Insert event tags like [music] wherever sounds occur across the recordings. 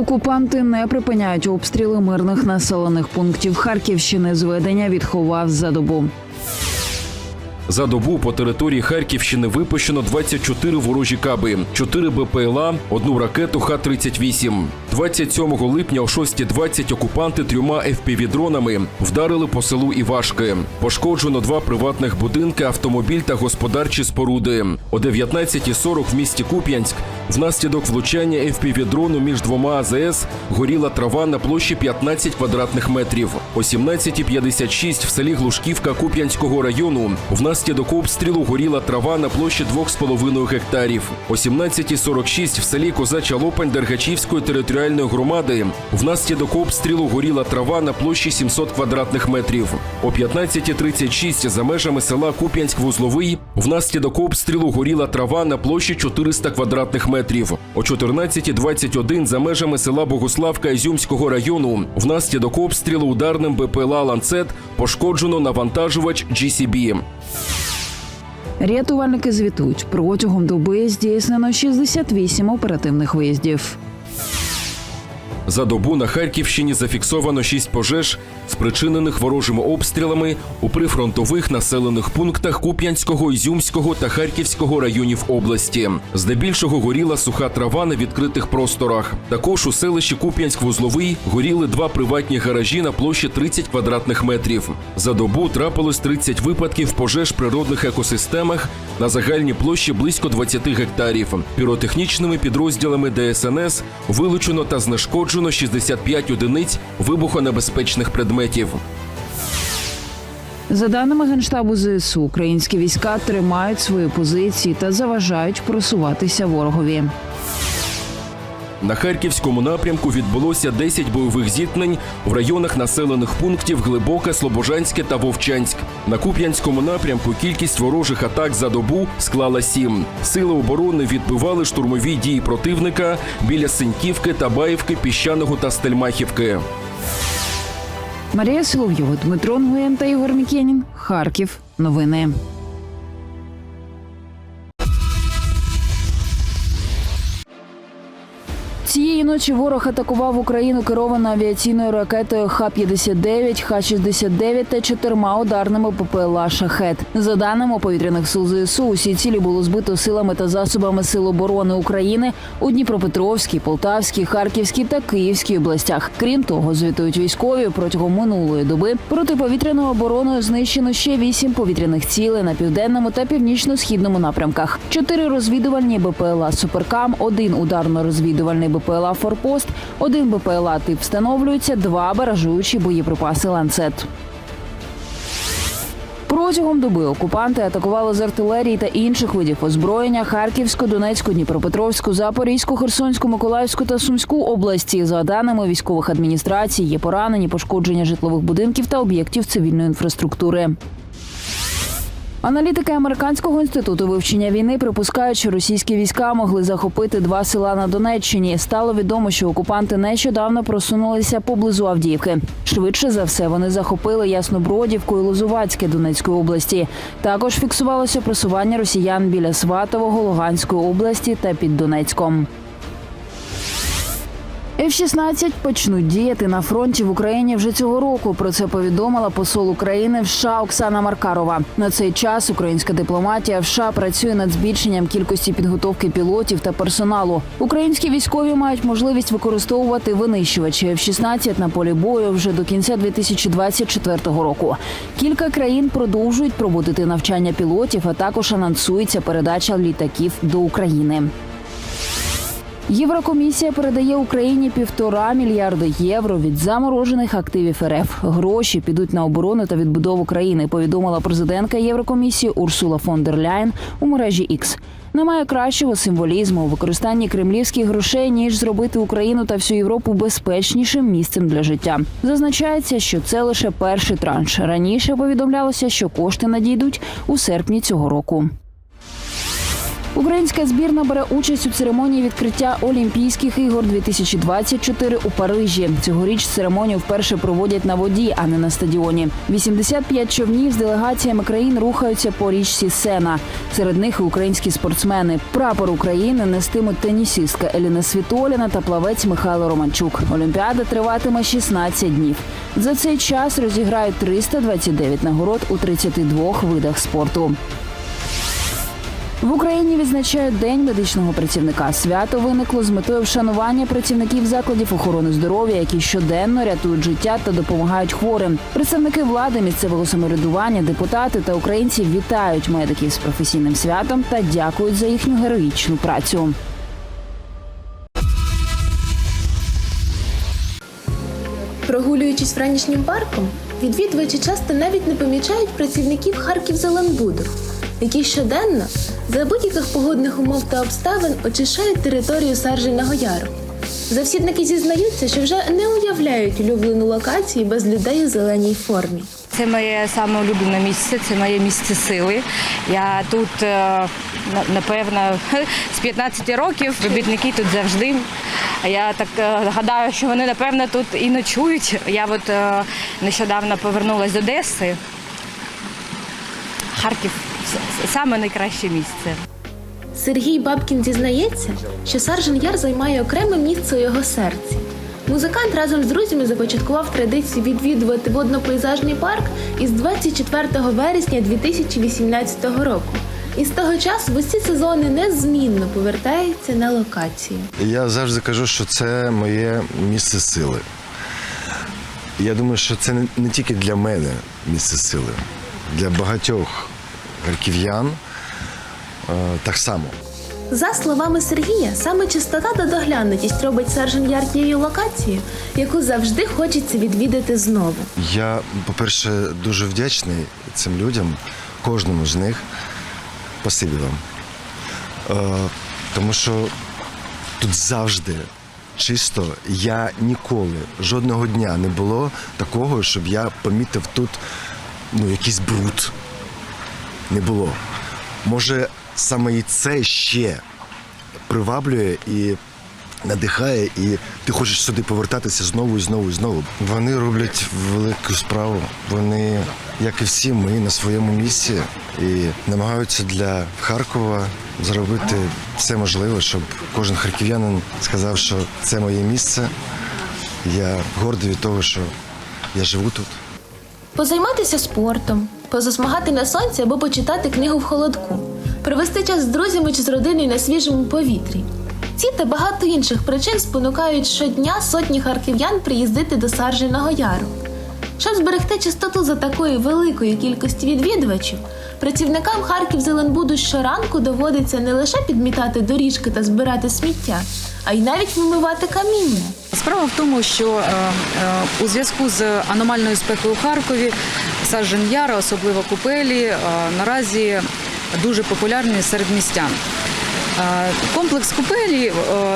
Окупанти не припиняють обстріли мирних населених пунктів Харківщини. Зведення відховав за добу. За добу по території Харківщини випущено 24 ворожі каби, 4 БПЛА, одну ракету Х-38. 27 липня о 6.20 окупанти трьома FPV-дронами вдарили по селу Івашки. Пошкоджено два приватних будинки, автомобіль та господарчі споруди. О 19.40 в місті Куп'янськ внаслідок влучання FPV-дрону між двома АЗС горіла трава на площі 15 квадратних метрів. О 17.56 в селі Глушківка Куп'янського району внаслідок обстрілу горіла трава на площі 2,5 гектарів. О 17.46 в селі Козача Лопань Дергачівської територіальної громади внаслідок обстрілу горіла трава на площі 700 квадратних метрів. О 15.36 за межами села Куп'янськ-Вузловий внаслідок обстрілу горіла трава на площі 400 квадратних метрів. О 14.21 за межами села Богуславка Ізюмського району внаслідок обстрілу ударним БПЛА «Ланцет» пошкоджено навантажувач GCB. Рятувальники звітують протягом доби здійснено 68 оперативних виїздів. За добу на Харківщині зафіксовано шість пожеж, спричинених ворожими обстрілами у прифронтових населених пунктах Куп'янського, Ізюмського та Харківського районів області. Здебільшого горіла суха трава на відкритих просторах. Також у селищі Куп'янськ-Вузловий горіли два приватні гаражі на площі 30 квадратних метрів. За добу трапилось 30 випадків пожеж природних екосистемах на загальній площі близько 20 гектарів. Піротехнічними підрозділами ДСНС вилучено та знешкоджено 65 одиниць вибухонебезпечних предметів. За даними генштабу ЗСУ, українські війська тримають свої позиції та заважають просуватися ворогові. На харківському напрямку відбулося 10 бойових зіткнень в районах населених пунктів Глибоке, Слобожанське та Вовчанськ. На Куп'янському напрямку кількість ворожих атак за добу склала 7. Сили оборони відбивали штурмові дії противника біля Синьківки, Табаївки, Піщаного та Стельмахівки. Марія Соловйова, Дмитро Нгуєн та Ігор Мікенін. Харків. Новини. Цієї ночі ворог атакував Україну керованою авіаційною ракетою Х-59, Х-69 та чотирма ударними ППЛА «Шахет». За даними повітряних сил ЗСУ, усі цілі було збито силами та засобами Сил оборони України у Дніпропетровській, Полтавській, Харківській та Київській областях. Крім того, звітують військові протягом минулої доби протиповітряною обороною знищено ще вісім повітряних цілей на південному та північно-східному напрямках. Чотири розвідувальні БПЛА Суперкам, один ударно-розвідувальний БПЛА Форпост, один БПЛА тип встановлюється, два баражуючі боєприпаси ланцет. Протягом доби окупанти атакували з артилерії та інших видів озброєння Харківську, Донецьку, Дніпропетровську, Запорізьку, Херсонську, Миколаївську та Сумську області. За даними військових адміністрацій, є поранені, пошкодження житлових будинків та об'єктів цивільної інфраструктури. Аналітики американського інституту вивчення війни припускають, що російські війська могли захопити два села на Донеччині. Стало відомо, що окупанти нещодавно просунулися поблизу Авдіївки. Швидше за все, вони захопили Яснобродівку і Лозувацьке Донецької області. Також фіксувалося просування росіян біля Сватового Луганської області та під Донецьком. F-16 почнуть діяти на фронті в Україні вже цього року. Про це повідомила посол України в США Оксана Маркарова. На цей час українська дипломатія в США працює над збільшенням кількості підготовки пілотів та персоналу. Українські військові мають можливість використовувати винищувачі F-16 на полі бою вже до кінця 2024 року. Кілька країн продовжують проводити навчання пілотів, а також анонсується передача літаків до України. Єврокомісія передає Україні півтора мільярди євро від заморожених активів РФ. Гроші підуть на оборону та відбудову країни. Повідомила президентка Єврокомісії Урсула фон дер Ляйн у мережі X. Немає кращого символізму у використанні кремлівських грошей ніж зробити Україну та всю Європу безпечнішим місцем для життя. Зазначається, що це лише перший транш. Раніше повідомлялося, що кошти надійдуть у серпні цього року. Українська збірна бере участь у церемонії відкриття Олімпійських ігор 2024 у Парижі. Цьогоріч церемонію вперше проводять на воді, а не на стадіоні. 85 човнів з делегаціями країн рухаються по річці Сена. Серед них і українські спортсмени. Прапор України нестимуть тенісістка Еліна Світоліна та плавець Михайло Романчук. Олімпіада триватиме 16 днів. За цей час розіграють 329 нагород у 32 видах спорту. В Україні відзначають День медичного працівника. Свято виникло з метою вшанування працівників закладів охорони здоров'я, які щоденно рятують життя та допомагають хворим. Представники влади, місцевого самоврядування, депутати та українці вітають медиків з професійним святом та дякують за їхню героїчну працю. Прогулюючись вранішнім парком, відвідувачі часто навіть не помічають працівників Харків-Зеленбуду, які щоденно за будь-яких погодних умов та обставин очищають територію Сарженого Яру. Завсідники зізнаються, що вже не уявляють улюблену локацію без людей у зеленій формі. Це моє саме улюблене місце, це моє місце сили. Я тут, е, напевно, [laughs] з 15 років робітники тут завжди. Я так е, гадаю, що вони, напевно, тут і ночують. Я от е, нещодавно повернулася з Одеси. Харків саме найкраще місце. Сергій Бабкін зізнається, що Саржен Яр займає окреме місце у його серці. Музикант разом з друзями започаткував традицію відвідувати водно-пейзажний парк із 24 вересня 2018 року. І з того часу в усі сезони незмінно повертається на локацію. Я завжди кажу, що це моє місце сили. Я думаю, що це не, не тільки для мене місце сили, для багатьох харків'ян е, так само. За словами Сергія, саме чистота та доглянутість робить Саржен Яр тією локацією, яку завжди хочеться відвідати знову. Я, по-перше, дуже вдячний цим людям, кожному з них. Спасибі вам. Е, тому що тут завжди чисто. Я ніколи, жодного дня не було такого, щоб я помітив тут ну, якийсь бруд. Не було. Може, саме і це ще приваблює і надихає, і ти хочеш сюди повертатися знову і знову і знову. Вони роблять велику справу. Вони, як і всі, ми на своєму місці і намагаються для Харкова зробити все можливе, щоб кожен харків'янин сказав, що це моє місце. Я гордий від того, що я живу тут. Позайматися спортом, позасмагати на сонці або почитати книгу в холодку, провести час з друзями чи з родиною на свіжому повітрі. Ці та багато інших причин спонукають щодня сотні харків'ян приїздити до Сарженого Яру. Щоб зберегти чистоту за такої великої кількості відвідувачів, працівникам Харків Зеленбуду щоранку доводиться не лише підмітати доріжки та збирати сміття, а й навіть вимивати каміння. Справа в тому, що е, е, у зв'язку з аномальною спекою у Харкові Саджен Яра, особливо купелі, е, наразі дуже популярні серед містян. Комплекс купелі е,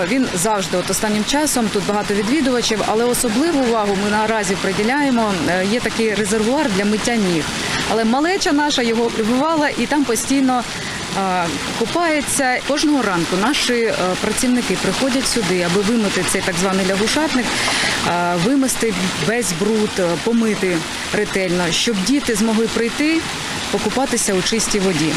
він завжди, от останнім часом тут багато відвідувачів, але особливу увагу ми наразі приділяємо. Е, Є такий резервуар для миття ніг. Але малеча наша його прибувала і там постійно е, купається. Кожного ранку наші працівники приходять сюди, аби вимити цей так званий лягушатник, вимести весь бруд, помити ретельно, щоб діти змогли прийти, покупатися у чистій воді.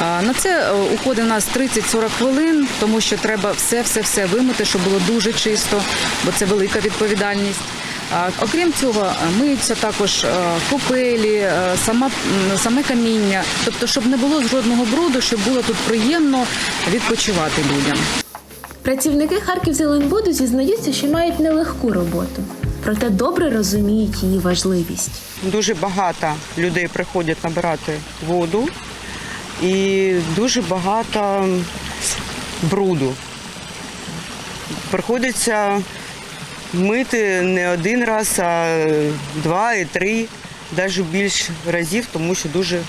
На це е, уходить у нас 30-40 хвилин, тому що треба все-все-все вимити, щоб було дуже чисто, бо це велика відповідальність. Окрім цього, миються також е, купелі, е, сама, саме каміння, тобто, щоб не було жодного бруду, щоб було тут приємно відпочивати людям. Працівники Харків Зеленбуду зізнаються, що мають нелегку роботу, проте добре розуміють її важливість. Дуже багато людей приходять набирати воду і дуже багато бруду. Приходиться мити не один раз, а два і три, навіть більше разів, тому що дуже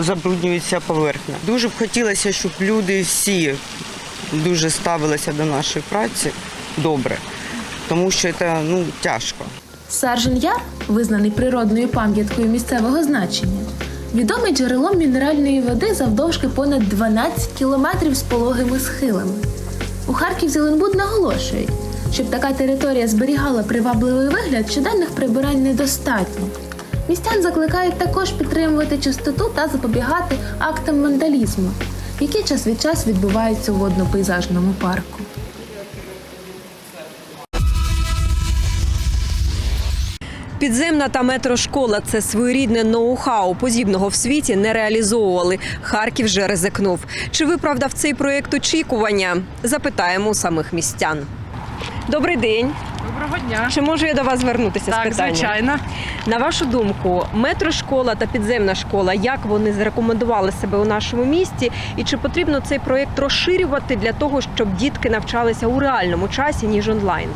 забруднюється поверхня. Дуже б хотілося, щоб люди всі дуже ставилися до нашої праці добре, тому що це ну, тяжко. Саржен Яр, визнаний природною пам'яткою місцевого значення, відомий джерелом мінеральної води завдовжки понад 12 кілометрів з пологими схилами. У Харків Зеленбуд наголошують, щоб така територія зберігала привабливий вигляд, щоденних прибирань недостатньо. Містян закликають також підтримувати чистоту та запобігати актам вандалізму, які час від часу відбуваються у водно-пейзажному парку. Підземна та метрошкола це своєрідне ноу-хау. Подібного в світі не реалізовували. Харків же ризикнув. Чи виправдав цей проєкт очікування? Запитаємо у самих містян. Добрий день. Доброго дня. Чи можу я до вас звернутися з Так, звичайно. На вашу думку, метрошкола та підземна школа, як вони зарекомендували себе у нашому місті, і чи потрібно цей проєкт розширювати для того, щоб дітки навчалися у реальному часі ніж онлайн?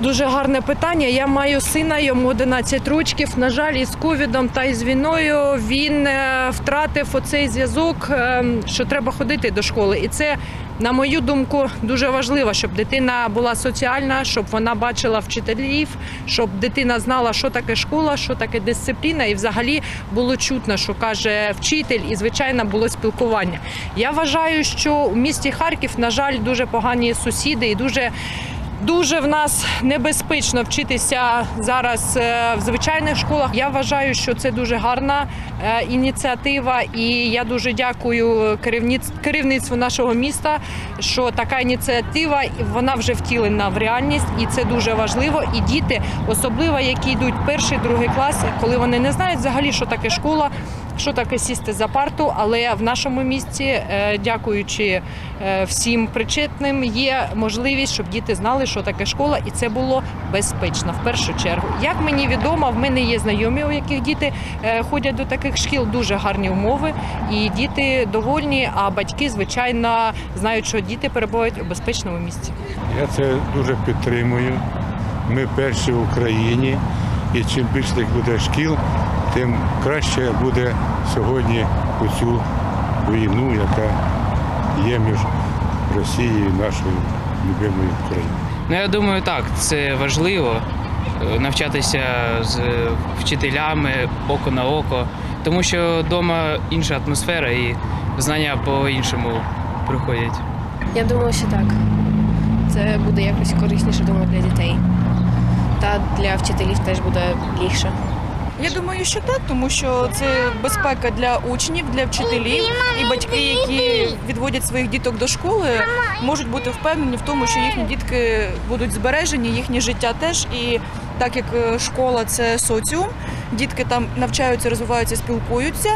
Дуже гарне питання. Я маю сина, йому 11 рочків. На жаль, із ковідом та із війною він е, втратив оцей зв'язок, е, що треба ходити до школи. І це, на мою думку, дуже важливо, щоб дитина була соціальна, щоб вона бачила вчителів, щоб дитина знала, що таке школа, що таке дисципліна, і взагалі було чутно, що каже вчитель, і звичайно було спілкування. Я вважаю, що у місті Харків, на жаль, дуже погані сусіди і дуже. Дуже в нас небезпечно вчитися зараз е, в звичайних школах. Я вважаю, що це дуже гарна е, ініціатива, і я дуже дякую керівництву нашого міста, що така ініціатива вона вже втілена в реальність, і це дуже важливо. І діти, особливо які йдуть перший, другий клас, коли вони не знають взагалі, що таке школа. Що таке сісти за парту, але в нашому місті, е, дякуючи е, всім причетним, є можливість, щоб діти знали, що таке школа, і це було безпечно в першу чергу. Як мені відомо, в мене є знайомі, у яких діти е, ходять до таких шкіл, дуже гарні умови, і діти довольні. А батьки, звичайно, знають, що діти перебувають у безпечному місці. Я це дуже підтримую. Ми перші в Україні, і чим більше так буде шкіл, тим краще буде сьогодні у цю війну, яка є між Росією і нашою любимою Україною. Ну, я думаю, так, це важливо е, навчатися з вчителями око на око, тому що вдома інша атмосфера і знання по-іншому приходять. Я думаю, що так. Це буде якось корисніше думаю, для дітей. Та для вчителів теж буде легше. Я думаю, що так, тому що це безпека для учнів, для вчителів і батьки, які відводять своїх діток до школи, можуть бути впевнені в тому, що їхні дітки будуть збережені, їхнє життя теж. І так як е, школа це соціум, дітки там навчаються, розвиваються, спілкуються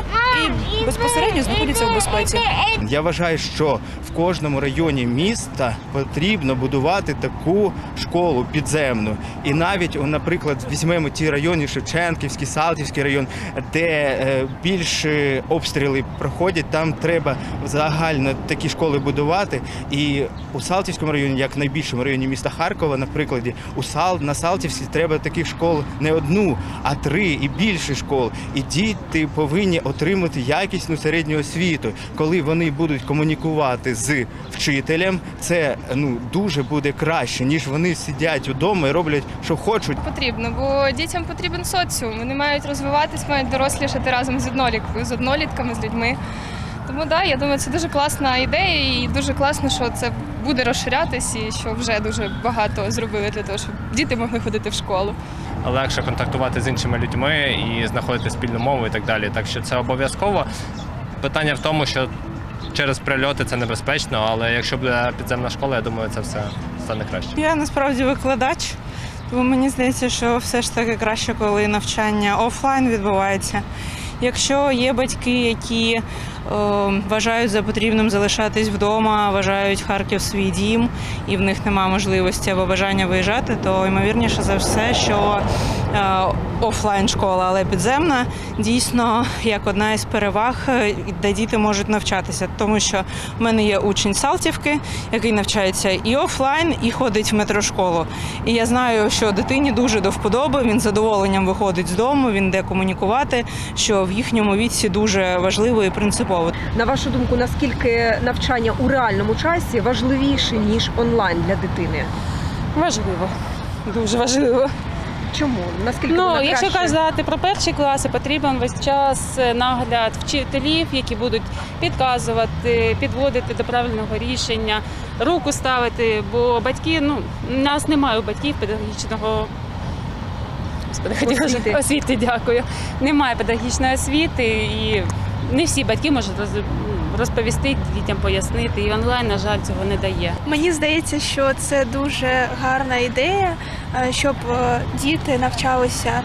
і безпосередньо знаходяться в безпеці. Я вважаю, що в кожному районі міста потрібно будувати таку школу підземну. І навіть, наприклад, візьмемо ті райони, Шевченківський, Салтівський район, де е, більше обстріли проходять, там треба загально такі школи будувати. І у Салтівському районі, як в найбільшому районі міста Харкова, наприклад, у Сал на Салтівській треба таких школ не одну, а три і більше школ. І діти повинні отримати якісну середню освіту. Коли вони будуть комунікувати з вчителем, це ну дуже буде краще, ніж вони сидять вдома і роблять, що хочуть. Потрібно, бо дітям потрібен соціум. Вони мають розвиватись, мають дорослішати разом з одноліткою, з однолітками, з людьми. Тому да, я думаю, це дуже класна ідея, і дуже класно, що це буде розширятись, і що вже дуже багато зробили для того, щоб діти могли ходити в школу. Легше контактувати з іншими людьми і знаходити спільну мову і так далі. Так що це обов'язково. Питання в тому, що через прильоти це небезпечно, але якщо буде підземна школа, я думаю, це все стане краще. Я насправді викладач, тому мені здається, що все ж таки краще, коли навчання офлайн відбувається. Якщо є батьки, які е, вважають за потрібним залишатись вдома, вважають Харків свій дім, і в них немає можливості або бажання виїжджати, то ймовірніше за все, що офлайн школа, але підземна, дійсно як одна із переваг, е, де діти можуть навчатися. Тому що в мене є учень Салтівки, який навчається і офлайн, і ходить в метрошколу. І я знаю, що дитині дуже до вподоби, він з задоволенням виходить з дому, він де комунікувати, що в їхньому віці дуже важливо і принципово. На вашу думку, наскільки навчання у реальному часі важливіше ніж онлайн для дитини? Важливо, дуже важливо. Чому? Наскільки Ну, вона якщо краще? казати про перші класи, потрібен весь час е, нагляд вчителів, які будуть підказувати, підводити до правильного рішення, руку ставити, бо батьки, ну, у нас немає у батьків педагогічного. Господи, хотіла Освіти. [laughs] освіти, дякую. Немає педагогічної освіти і не всі батьки можуть роз- розповісти дітям, пояснити. І онлайн, на жаль, цього не дає. Мені здається, що це дуже гарна ідея, е, щоб е, діти навчалися е,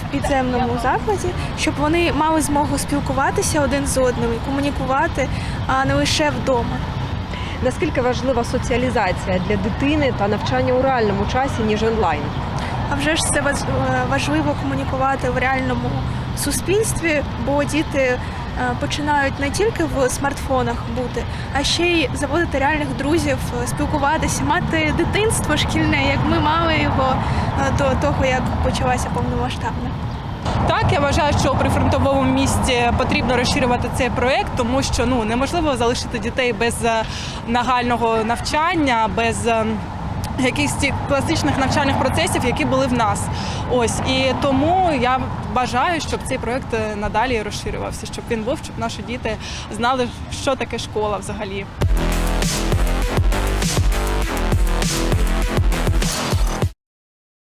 в підземному закладі, щоб вони мали змогу спілкуватися один з одним і комунікувати, а не лише вдома. Наскільки важлива соціалізація для дитини та навчання у реальному часі, ніж онлайн? А вже ж це важ- важливо комунікувати в реальному суспільстві, бо діти е, починають не тільки в смартфонах бути, а ще й заводити реальних друзів, е, спілкуватися, мати дитинство шкільне, як ми мали його е, до того, як почалася повномасштабна. Так, я вважаю, що при фронтовому місті потрібно розширювати цей проект, тому що ну неможливо залишити дітей без нагального навчання, без якихось класичних навчальних процесів, які були в нас. Ось і тому я бажаю, щоб цей проект е, надалі розширювався, щоб він був, щоб наші діти знали, що таке школа взагалі.